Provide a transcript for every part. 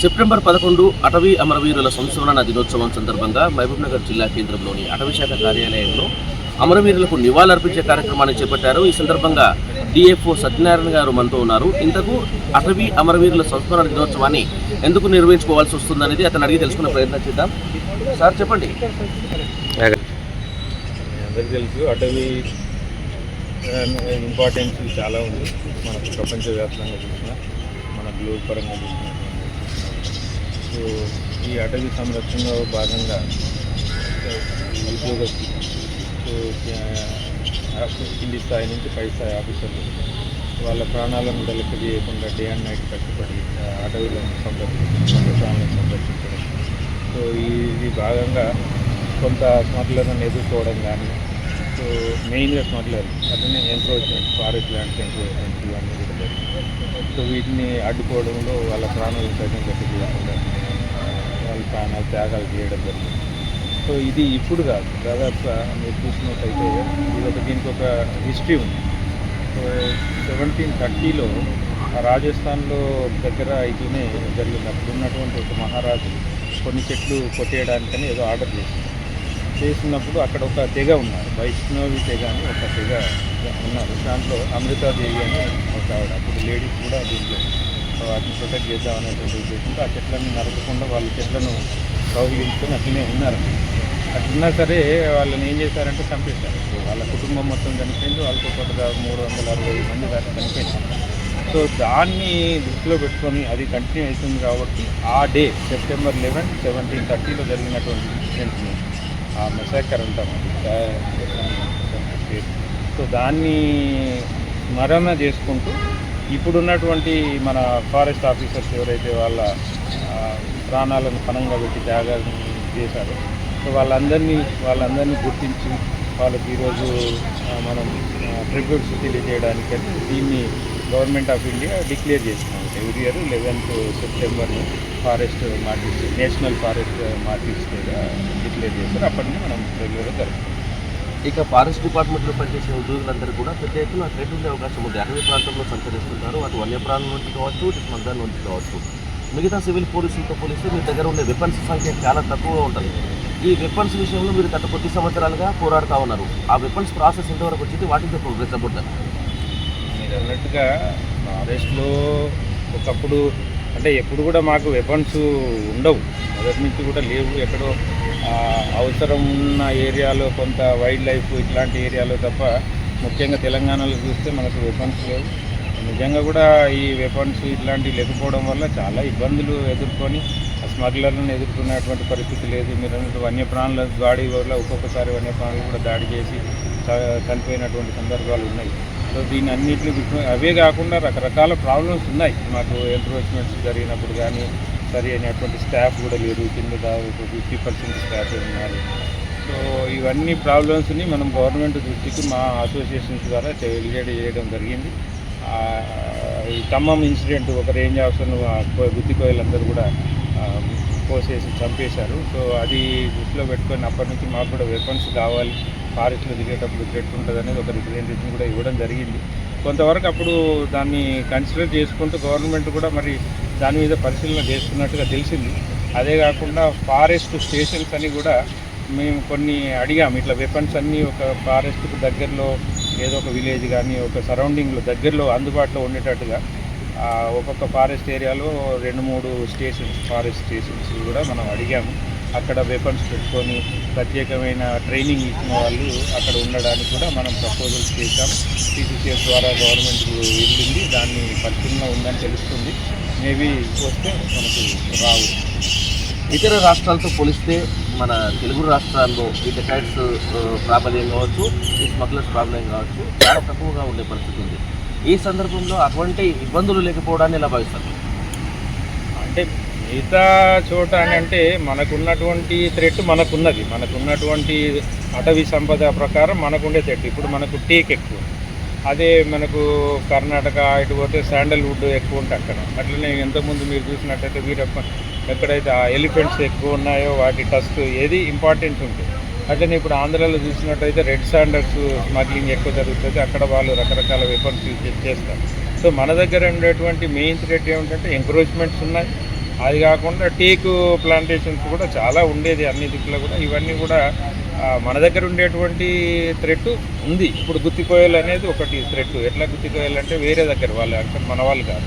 September పదకొండు అటవీ అమరవీరుల సంస్మరణ దినోత్సవం సందర్భంగా మహబూబ్నగర్ జిల్లా కేంద్రంలోని అటవీ శాఖ కార్యాలయంలో అమరవీరులకు నివాళులర్పించే కార్యక్రమాన్ని చేపట్టారు. ఈ సందర్భంగా డిఎఫ్ఓ సత్యనారాయణ గారు మనతో ఉన్నారు. ఇంతకు అటవీ అమరవీరుల సంస్మరణ దినోత్సవాన్ని ఎందుకు నిర్వహించుకోవాల్సి వస్తుందనేది అతను అడిగి తెలుసుకునే ప్రయత్నం చేద్దాం. సార్ చెప్పండి. అందరికీ తెలుసు. అటవీ ఇంపార్టెన్స్ చాలా ఉంది. మనకు ప్రపంచవ్యాప్తంగా చూసిన మన గ్లోబ్ పరంగా చూసిన. సో ఈ అటవీ సంరక్షణలో భాగంగా ఈ ఉద్యోగస్తులు సో కింది స్థాయి నుంచి పై స్థాయి ఆఫీసర్లు వాళ్ళ ప్రాణాలను కూడా లెక్క చేయకుండా డే అండ్ నైట్ కట్టుబడి అటవీలను సంరక్షించడం ప్రాణాలను సంరక్షించడం. సో ఈ- ఇది భాగంగా కొంత స్మగ్లర్లను ఎదుర్కోవడం కానీ మెయిన్గా స్మగ్లర్లు అట్లనే ఎంక్రోచ్మెంట్ ఫారెస్ట్ ల్యాండ్స్ ఎంక్రోచ్మెంట్ ఇవన్నీ కూడా జరిగింది సో వీటిని అడ్డుకోవడంలో వాళ్ళ ప్రాణాలు సైతం గట్టి వాళ్ళ ప్రాణాలు త్యాగాలు చేయడం జరిగింది. సో ఇది ఇప్పుడు కాదు దాదాపు మీరు చూసినట్టయితే ఇది ఒక దీనికి ఒక హిస్టరీ ఉంది. సో సెవెంటీన్ థర్టీలో రాజస్థాన్లో దగ్గర ఇదినే జరిగింది అప్పుడు ఉన్నటువంటి ఒక మహారాజు కొన్ని చెట్లు కొట్టేయడానికని ఏదో ఆర్డర్ చేసింది చేసినప్పుడు అక్కడ ఒక తెగ ఉన్నారు. వైష్ణవి తెగ అని ఒక తెగ ఉన్నారు. దాంట్లో అమృతాదేవి అని ఒక ఆవిడ అప్పుడు లేడీస్ కూడా దీంట్లో వాటిని ప్రొటెక్ట్ చేద్దాం అనేటువంటి ఉద్దేశంతో ఆ చెట్లను నరకకుండా వాళ్ళ చెట్లను కౌగిలించుకొని అట్లనే ఉన్నారు. అట్లున్నా సరే వాళ్ళని ఏం చేశారంటే చంపేశారు. సో వాళ్ళ కుటుంబం మొత్తం చనిపోయింది. వాళ్ళతో పాటుగా మూడు వందల అరవై మంది దాకా చనిపోయింది సో దాన్ని దృష్టిలో పెట్టుకొని అది కంటిన్యూ అవుతుంది కాబట్టి ఆ డే సెప్టెంబర్ లెవెన్ సెవెంటీన్ థర్టీలో జరిగినటువంటి ఇన్సిడెంట్ని మెసాకర్ అంటాం సో దాన్ని స్మరణ చేసుకుంటూ ఇప్పుడున్నటువంటి మన ఫారెస్ట్ ఆఫీసర్స్ ఎవరైతే వాళ్ళ ప్రాణాలను పణంగా పెట్టి త్యాగం చేశారు సో వాళ్ళందరినీ వాళ్ళందరినీ గుర్తించి వాళ్ళకి ఈరోజు మనం ట్రిబ్యూట్స్ తెలియజేయడానికి దీన్ని గవర్నమెంట్ ఆఫ్ ఇండియా డిక్లేర్ చేసినాం every year eleventh September forest martyrs national forest martyrs declare చేస్తారు అప్పటి నుంచి మనం రెగ్యులర్గా జరుపుకుంటాం ఇక ఫారెస్ట్ డిపార్ట్మెంట్లో పనిచేసే ఉద్యోగులందరూ కూడా పెద్ద ఎత్తున థ్రెట్ ఉండే అవకాశం ఉంది. అటవీ ప్రాంతంలో సంచరిస్తుంటారు. అటు వన్యప్రాణుల నుంచి కావచ్చు ఇటు స్మగ్లర్ నుంచి కావచ్చు. మిగతా సివిల్ పోలీసులతో పోలిస్తే మీ దగ్గర ఉండే వెపన్స్ సంఖ్య చాలా తక్కువగా ఉంటుంది. ఈ వెపన్స్ విషయంలో మీరు గత కొద్ది సంవత్సరాలుగా పోరాడుతూ ఉన్నారు. ఆ వెపన్స్ ప్రాసెస్ ఎంతవరకు వచ్చింది? వాటితో ప్రోగ్రెస్ అబౌట్ అన్నట్టుగా ఫారెస్ట్లో ఒకప్పుడు అంటే ఎప్పుడు కూడా మాకు వెపన్స్ ఉండవు. మొదటి నుంచి కూడా లేవు. ఎక్కడో అవసరం ఉన్న ఏరియాలో కొంత వైల్డ్ లైఫ్ ఇట్లాంటి ఏరియాలో తప్ప ముఖ్యంగా తెలంగాణలో చూస్తే మనకు వెపన్స్ లేవు. నిజంగా కూడా ఈ వెపన్స్ ఇట్లాంటివి లేకపోవడం వల్ల చాలా ఇబ్బందులు ఎదుర్కొని స్మగ్లర్లను ఎదుర్కొనేటువంటి పరిస్థితి లేదు. మీరు అన్నట్టు వన్యప్రాణుల దాడి వల్ల ఒక్కొక్కసారి వన్యప్రాణులు కూడా దాడి చేసి చనిపోయినటువంటి సందర్భాలు ఉన్నాయి. సో దీన్ని అన్నింటినీ గుర్తు అవే కాకుండా రకరకాల ప్రాబ్లమ్స్ ఉన్నాయి. మాకు ఎంక్రోచ్మెంట్స్ జరిగినప్పుడు కానీ సరి అయినటువంటి స్టాఫ్ కూడా లేదు కింద దాదాపు ఫిఫ్టీ పర్సెంట్ స్టాఫ్ ఉన్నారు. సో ఇవన్నీ ప్రాబ్లమ్స్ని మనం గవర్నమెంట్ దృష్టికి మా అసోసియేషన్స్ ద్వారా ఎలిగేట్ చేయడం జరిగింది. ఈ ఖమ్మం ఇన్సిడెంట్ ఒక రేంజ్ ఆఫీసర్ను ఆ గుత్తి కోయలందరూ కూడా పోసేసి కోసేసి చంపేశారు. సో అది దృష్టిలో పెట్టుకొని అప్పటి నుంచి మాకు కూడా వెపన్స్ కావాలి. ఫారెస్ట్లో దిగేటప్పుడు థ్రెట్ ఉంటుంది అనేది ఒక రిప్రజెంటేషన్ కూడా ఇవ్వడం జరిగింది. కొంతవరకు అప్పుడు దాన్ని కన్సిడర్ చేసుకుంటూ గవర్నమెంట్ కూడా మరి దాని మీద పరిశీలన చేస్తున్నట్టుగా తెలిసింది. అదే కాకుండా ఫారెస్ట్ స్టేషన్స్ అని కూడా మేము కొన్ని అడిగాము ఇట్లా వెపన్స్ అన్నీ ఒక ఫారెస్ట్కు దగ్గరలో ఏదో ఒక విలేజ్ కానీ ఒక సరౌండింగ్లో దగ్గరలో అందుబాటులో ఉండేటట్టుగా ఒక్కొక్క ఫారెస్ట్ ఏరియాలో రెండు మూడు స్టేషన్స్ ఫారెస్ట్ స్టేషన్స్ కూడా మనం అడిగాము. అక్కడ వెపన్స్ పెట్టుకొని ప్రత్యేకమైన ట్రైనింగ్ ఇచ్చిన వాళ్ళు అక్కడ ఉండడానికి కూడా మనం ప్రపోజల్స్ చేశాం. టీసీసీఎస్ ద్వారా గవర్నమెంట్ వెళ్ళింది. దాన్ని పరిశీలన ఉందని తెలుస్తుంది. మేబీ వస్తే మనకు రావు. ఇతర రాష్ట్రాలతో పోలిస్తే మన తెలుగు రాష్ట్రాల్లో ఈ డెకాయిడ్స్ ప్రాబల్యం కావచ్చు ఈ స్మగ్లర్స్ ప్రాబ్లం కావచ్చు చాలా తక్కువగా ఉండే పరిస్థితి ఉంది. ఈ సందర్భంలో అటువంటి ఇబ్బందులు లేకపోవడాన్ని ఎలా భావిస్తారు? అంటే మిగతా చోట అని అంటే మనకున్నటువంటి థ్రెట్ మనకున్నది. మనకున్నటువంటి అటవీ సంపద ప్రకారం మనకుండే థ్రెట్ ఇప్పుడు మనకు టేక్ ఎక్కువ. అదే మనకు కర్ణాటక ఇటు పోతే శాండల్వుడ్ ఎక్కువ ఉంటే అక్కడ. అట్లనే ఇంతకుముందు మీరు చూసినట్టయితే వీరప్ప ఎక్కడైతే ఆ ఎలిఫెంట్స్ ఎక్కువ ఉన్నాయో వాటి టస్ట్ ఏది ఇంపార్టెంట్ ఉంటుంది అట్లనే ఇప్పుడు ఆంధ్రాలో చూసినట్టయితే రెడ్ శాండర్స్ స్మగ్లింగ్ ఎక్కువ జరుగుతుంది. అక్కడ వాళ్ళు రకరకాల వెపన్స్ యూజ్ చేస్తారు. సో మన దగ్గర ఉండేటువంటి మెయిన్ థ్రెట్ ఏమిటంటే ఎంక్రోచ్మెంట్స్ ఉన్నాయి. అది కాకుండా టేకు ప్లాంటేషన్స్ కూడా చాలా ఉండేది అన్ని దిక్కులో కూడా. ఇవన్నీ కూడా మన దగ్గర ఉండేటువంటి థ్రెట్ ఉంది. ఇప్పుడు గుత్తికోయలు అనేది ఒకటి థ్రెట్ ఎట్లా గుత్తికోయలు అంటే వేరే దగ్గర వాళ్ళు అంటే మన వాళ్ళు కాదు.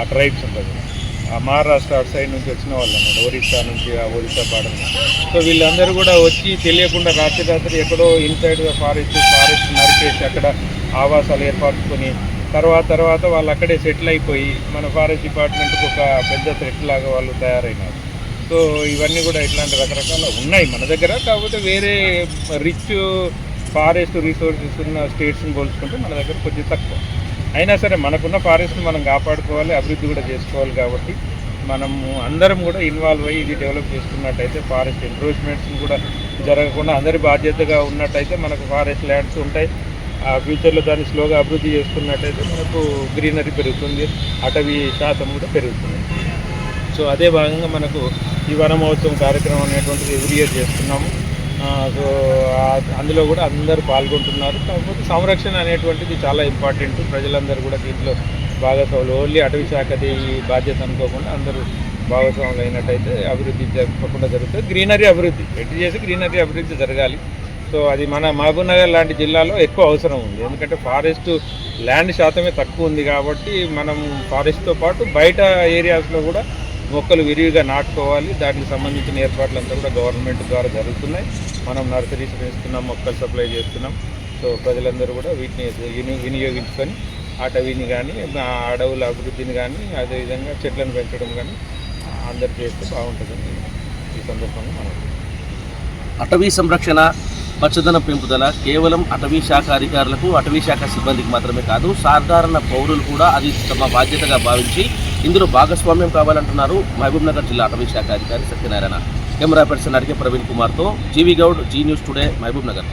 ఆ ట్రైబ్స్ ఉంటుంది ఆ మహారాష్ట్ర అటు సైడ్ నుంచి వచ్చిన వాళ్ళు అన్నమాట. ఒరిస్సా నుంచి ఆ ఒరిస్సా బార్డర్ సో వీళ్ళందరూ కూడా వచ్చి తెలియకుండా రాత్రి రాత్రి ఎక్కడో ఇన్సైడ్ ఫారెస్ట్ ఫారెస్ట్ నరికేసి అక్కడ ఆవాసాలు ఏర్పరచుకొని తర్వాత తర్వాత వాళ్ళు అక్కడే సెటిల్ అయిపోయి మన ఫారెస్ట్ డిపార్ట్మెంట్కి ఒక పెద్ద థ్రెట్ లాగా వాళ్ళు తయారైనారు. సో ఇవన్నీ కూడా ఇట్లాంటి రకరకాల ఉన్నాయి మన దగ్గర. కాకపోతే వేరే రిచ్ ఫారెస్ట్ రిసోర్సెస్ ఉన్న స్టేట్స్ని పోల్చుకుంటే మన దగ్గర కొంచెం తక్కువ. అయినా సరే మనకున్న ఫారెస్ట్ని మనం కాపాడుకోవాలి అభివృద్ధి కూడా చేసుకోవాలి కాబట్టి మనము అందరం కూడా ఇన్వాల్వ్ అయ్యి ఇది డెవలప్ చేసుకున్నట్టయితే ఫారెస్ట్ ఎంక్రోచ్మెంట్స్ కూడా జరగకుండా అందరి బాధ్యతగా ఉన్నట్టయితే మనకు ఫారెస్ట్ ల్యాండ్స్ ఉంటాయి. ఆ ఫ్యూచర్లో దాన్ని స్లోగా అభివృద్ధి చేసుకున్నట్టయితే మనకు గ్రీనరీ పెరుగుతుంది అటవీ శాతం కూడా పెరుగుతుంది. సో అదే భాగంగా మనకు ఈ వన మహోత్సవం కార్యక్రమం అనేటువంటిది ఎవ్రీ ఇయర్ చేస్తున్నాము సో అందులో కూడా అందరూ పాల్గొంటున్నారు. కాకపోతే సంరక్షణ అనేటువంటిది చాలా ఇంపార్టెంట్ ప్రజలందరూ కూడా దీంట్లో భాగస్వాములు. ఓన్లీ అటవీ శాఖది బాధ్యత అనుకోకుండా అందరూ భాగస్వాములు అయినట్టయితే అభివృద్ధి జరగకుండా జరుగుతుంది. గ్రీనరీ అభివృద్ధి. ఎట్టి చేసి గ్రీనరీ అభివృద్ధి జరగాలి. సో అది మన మహబూబ్ నగర్ లాంటి జిల్లాలో ఎక్కువ అవసరం ఉంది. ఎందుకంటే ఫారెస్ట్ ల్యాండ్ శాతమే తక్కువ ఉంది కాబట్టి మనం ఫారెస్ట్తో పాటు బయట ఏరియాస్లో కూడా మొక్కలు విరివిగా నాటుకోవాలి. దానికి సంబంధించిన ఏర్పాట్లంతా కూడా గవర్నమెంట్ ద్వారా జరుగుతున్నాయి. మనం నర్సరీస్ పెంచుతున్నాం మొక్కలు సప్లై చేస్తున్నాం. సో ప్రజలందరూ కూడా వీటిని విని- వినియోగించుకొని అటవీని కానీ అడవుల అభివృద్ధిని కానీ అదేవిధంగా చెట్లను పెంచడం కానీ అందరు చేస్తే బాగుంటుందని ఈ సందర్భంగా మనం అటవీ సంరక్షణ పచ్చదన పెంపుదల కేవలం అటవీ శాఖ అధికారులకు అటవీ శాఖ సిబ్బందికి మాత్రమే కాదు సాధారణ పౌరులు కూడా అది తమ బాధ్యతగా భావించి ఇందులో భాగస్వామ్యం కావాలంటున్నారు మహబూబ్నగర్ జిల్లా అటవీ శాఖ అధికారి సత్యనారాయణ. కెమెరా పర్సన్ అడిగే ప్రవీణ్ కుమార్తో G V Goud Zee News today Mahabubnagar